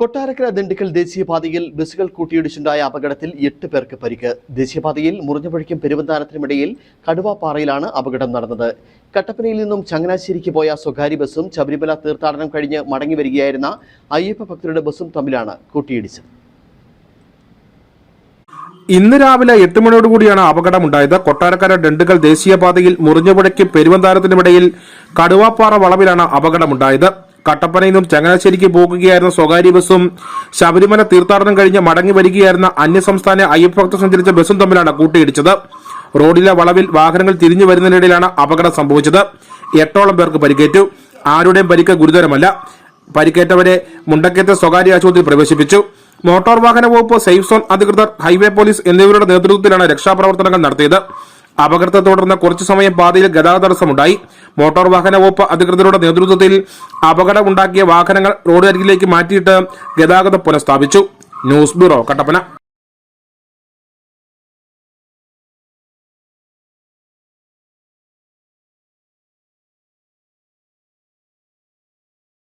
കൊട്ടാരക്കര ദിണ്ടുക്കൽ ദേശീയപാതയിൽ ബസ്സുകൾ കൂട്ടിയിടിച്ചുണ്ടായ അപകടത്തിൽ എട്ട് പേർക്ക് പരിക്ക്. ദേശീയപാതയിൽ മുറിഞ്ഞപുഴയ്ക്കും പെരുവന്താനത്തിനുമിടയിൽ കടുവാപ്പാറയിലാണ് അപകടം നടന്നത്. കട്ടപ്പനയിൽ നിന്നും ചങ്ങനാശ്ശേരിക്ക് പോയ സ്വകാര്യ ബസ്സും ശബരിമല തീർത്ഥാടനം കഴിഞ്ഞ് മടങ്ങി വരികയായിരുന്ന അയ്യപ്പ ഭക്തരുടെ ബസ്സും തമ്മിലാണ് കൂട്ടിയിടിച്ചത്. ഇന്ന് രാവിലെ എട്ട് മണിയോടുകൂടിയാണ് അപകടമുണ്ടായത്. കൊട്ടാരക്കര ഡണ്ടുകൾ ദേശീയപാതയിൽ മുറിഞ്ഞപുഴയ്ക്കും പെരുവന്താനത്തിനുമിടയിൽ കടുവാപ്പാറ വളവിലാണ് അപകടമുണ്ടായത്. കട്ടപ്പനയിൽ നിന്നും ചങ്ങനാശ്ശേരിക്ക് പോകുകയായിരുന്ന സ്വകാര്യ ബസ്സും ശബരിമല തീർത്ഥാടനം കഴിഞ്ഞ് മടങ്ങി വരികയായിരുന്ന അന്യസംസ്ഥാന അയ്യപ്പഭക്തർ സഞ്ചരിച്ച ബസ്സും തമ്മിലാണ് കൂട്ടിയിടിച്ചത്. റോഡിലെ വളവിൽ വാഹനങ്ങൾ തിരിഞ്ഞു വരുന്നതിനിടയിലാണ് അപകടം സംഭവിച്ചത്. എട്ടോളം പേർക്ക് പരിക്കേറ്റു. ആരുടെയും പരിക്ക് ഗുരുതരമല്ല. പരിക്കേറ്റവരെ മുണ്ടക്കയത്തെ സ്വകാര്യ ആശുപത്രിയിൽ പ്രവേശിപ്പിച്ചു. മോട്ടോർ വാഹന വകുപ്പ് സേഫ് സോൺ അധികൃതർ ഹൈവേ പോലീസ് എന്നിവരുടെ നേതൃത്വത്തിലാണ് രക്ഷാപ്രവർത്തനങ്ങൾ നടത്തിയത്. അപകടത്തെ തുടർന്ന് കുറച്ചു സമയം പാതയിൽ ഗതാഗത തടസ്സമുണ്ടായി മോട്ടോർ വാഹന വകുപ്പ് അധികൃതരുടെ നേതൃത്വത്തിൽ അപകടമുണ്ടാക്കിയ വാഹനങ്ങൾ റോഡ് അരികിലേക്ക് മാറ്റിയിട്ട് ഗതാഗതം പുനഃസ്ഥാപിച്ചു. News bureau Kattappana.